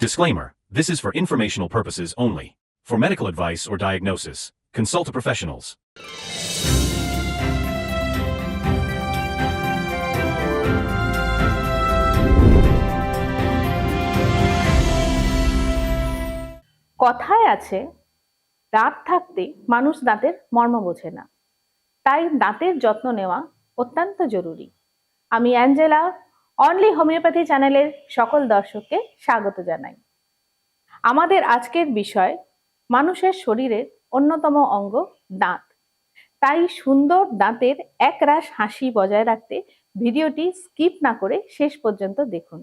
Disclaimer This is for informational purposes only. For medical advice or diagnosis, consult a professionals. কথায় আছে দাঁত থাকতে মানুষ দাঁতের মর্ম বোঝে না তাই দাঁতের যত্ন নেওয়া অত্যন্ত জরুরি আমি অ্যাঞ্জেলা অনলি হোমিওপ্যাথি চ্যানেলের সকল দর্শককে স্বাগত জানাই। আমাদের আজকের বিষয়, মানুষের শরীরের অন্যতম অঙ্গ দাঁত। তাই সুন্দর দাঁতের একরাশ হাসি বজায় রাখতে ভিডিওটি স্কিপ না করে শেষ পর্যন্ত দেখুন।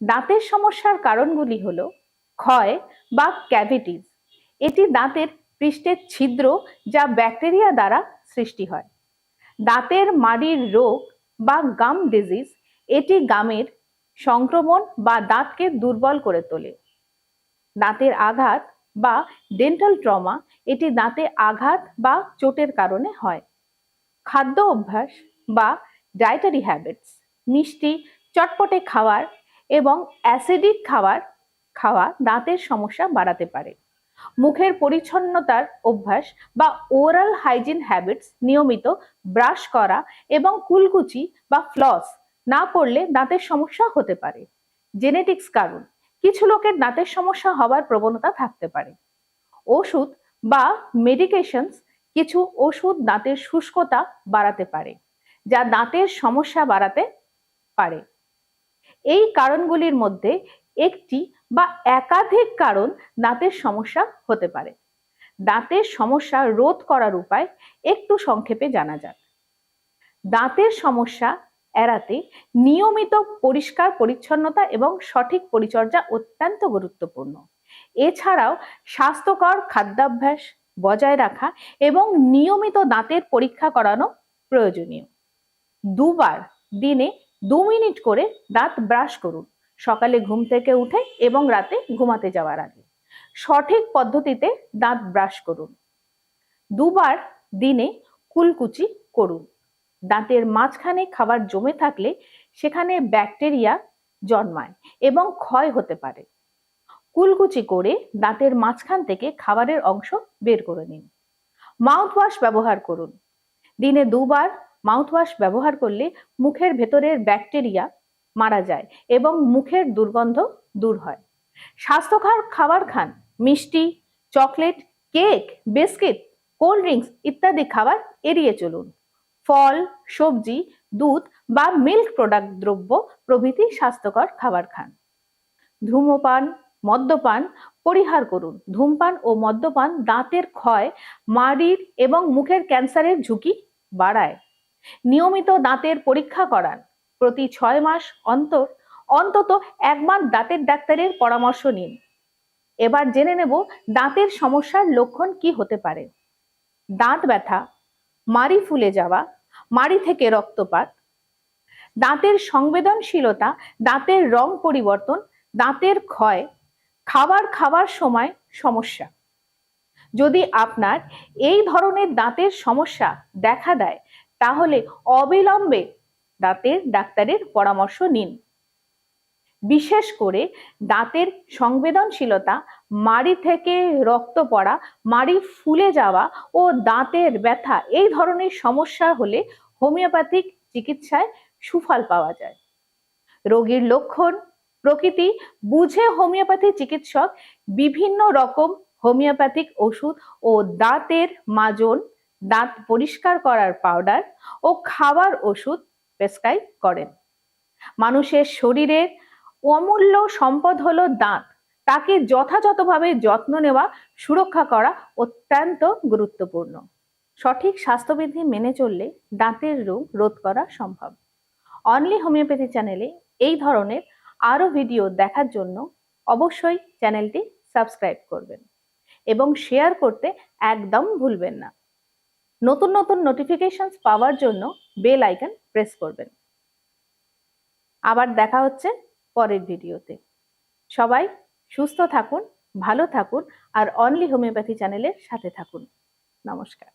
দাঁতের সমস্যার কারণগুলি হলো, ক্ষয় বা ক্যাভিটিস। এটি দাঁতের পৃষ্ঠের ছিদ্র যা ব্যাকটেরিয়া দ্বারা সৃষ্টি হয়। দাঁতের মাড়ির রোগ বা গাম ডিজিজ এটি গামের সংক্রমণ বা দাঁতকে দুর্বল করে তোলে। দাঁতের আঘাত বা ডেন্টাল ট্রমা এটি দাঁতে আঘাত বা চোটের কারণে হয়। খাদ্য অভ্যাস বা ডায়েটারি হ্যাবিটস মিষ্টি, চটপটে খাওয়ার এবং অ্যাসিডিক খাবার খাওয়া দাঁতের সমস্যা বাড়াতে পারে। মুখের পরিচ্ছন্নতার অভ্যাস বা ওরাল হাইজিন হ্যাবিটস নিয়মিত ব্রাশ করা এবং কুলকুচি বা ফ্লস না করলে দাঁতের সমস্যা হতে পারে। জেনেটিক্স কারণ, কিছু লোকের দাঁতের সমস্যা হওয়ার প্রবণতা থাকতে পারে। ওষুধ বা মেডিকেশনস কিছু ওষুধ দাঁতের শুষ্কতা বাড়াতে পারে, যা দাঁতের সমস্যা বাড়াতে পারে। এই কারণগুলির মধ্যে একটি বা একাধিক কারণ দাঁতের সমস্যা হতে পারে। দাঁতের সমস্যা রোধ করার উপায় একটু সংক্ষেপে জানা যাক। দাঁতের সমস্যা এড়াতে নিয়মিত পরিষ্কার পরিচ্ছন্নতা এবং সঠিক পরিচর্যা অত্যন্ত গুরুত্বপূর্ণ। এছাড়াও স্বাস্থ্যকর খাদ্যাভ্যাস বজায় রাখা এবং নিয়মিত দাঁতের পরীক্ষা করানো প্রয়োজনীয়। দুবার দিনে দু মিনিট করে দাঁত ব্রাশ করুন। সকালে ঘুম থেকে উঠে এবং রাতে ঘুমাতে যাওয়ার আগে। সঠিক পদ্ধতিতে দাঁত ব্রাশ করুন। দুবার দিনে কুলকুচি করুন। দাঁতের মাঝখানে খাবার জমে থাকলে সেখানে ব্যাকটেরিয়া জন্মায় এবং ক্ষয় হতে পারে। কুলকুচি করে দাঁতের মাঝখান থেকে খাবারের অংশ বের করে নিন। মাউথওয়াশ ব্যবহার করুন। দিনে দুবার মাউথওয়াশ ব্যবহার করলে মুখের ভেতরের ব্যাকটেরিয়া মারা যায় এবং মুখের দুর্গন্ধ দূর হয়। স্বাস্থ্যকর খাবার খান। মিষ্টি, chocolate, cake, biscuit, cold drinks ইত্যাদি খাবার এড়িয়ে চলুন। ফল, সবজি, দুধ বা মিল্ক প্রোডাক্ট দ্রব্য প্রভৃতি স্বাস্থ্যকর খাবার খান। ধূমপান, মদ্যপান পরিহার করুন। ধূমপান ও মদ্যপান দাঁতের ক্ষয়, মাড়ির এবং মুখের ক্যান্সারের ঝুঁকি বাড়ায়। নিয়মিত দাঁতের পরীক্ষা করান। প্রতি ছয় মাস অন্তর অন্তত একবার দাঁতের ডাক্তারের পরামর্শ নিন। এবার জেনে নেব দাঁতের সমস্যার লক্ষণ কি হতে পারে। দাঁত ব্যথা, মাড়ি ফুলে যাওয়া মাড়ি থেকে রক্তপাত, দাঁতের সংবেদনশীলতা, দাঁতের রং পরিবর্তন, দাঁতের ক্ষয়, খাবার খাবার সময় সমস্যা। যদি আপনার এই ধরনের দাঁতের সমস্যা দেখা দেয়, তাহলে অবিলম্বে দাঁতের ডাক্তারের পরামর্শ নিন। বিশেষ করে দাঁতের সংবেদনশীলতা মাড়ি থেকে রক্ত পড়া, মাড়ি ফুলে যাওয়া ও দাঁতের ব্যথা এই ধরনের সমস্যা হলে হোমিওপ্যাথিক চিকিৎসায় সুফল পাওয়া যায়। রোগীর লক্ষণ, প্রকৃতি বুঝে হোমিওপ্যাথি চিকিৎসক বিভিন্ন রকম হোমিওপ্যাথিক ওষুধ ও দাঁতের মাজন, দাঁত পরিষ্কার করার পাউডার ও খাবার ওষুধ প্রেসক্রাইব করেন। মানুষের শরীরের অমূল্য সম্পদ হলো দাঁত। তাকে যথাযথভাবে যত্ন নেওয়া, সুরক্ষা করা অত্যন্ত গুরুত্বপূর্ণ। সঠিক স্বাস্থ্যবিধি মেনে চললে দাঁতের রোগ রোধ করা সম্ভব। অনলি হোমিওপ্যাথি চ্যানেলে এই ধরনের আরও ভিডিও দেখার জন্য অবশ্যই চ্যানেলটি সাবস্ক্রাইব করবেন এবং শেয়ার করতে একদম ভুলবেন না। নতুন নতুন নোটিফিকেশনস পাওয়ার জন্য বেল আইকন প্রেস করবেন। আবার দেখা হচ্ছে পরের ভিডিওতে সবাই সুস্থ থাকুন ভালো থাকুন আর অনলি হোমিওপ্যাথি চ্যানেলের সাথে থাকুন। নমস্কার।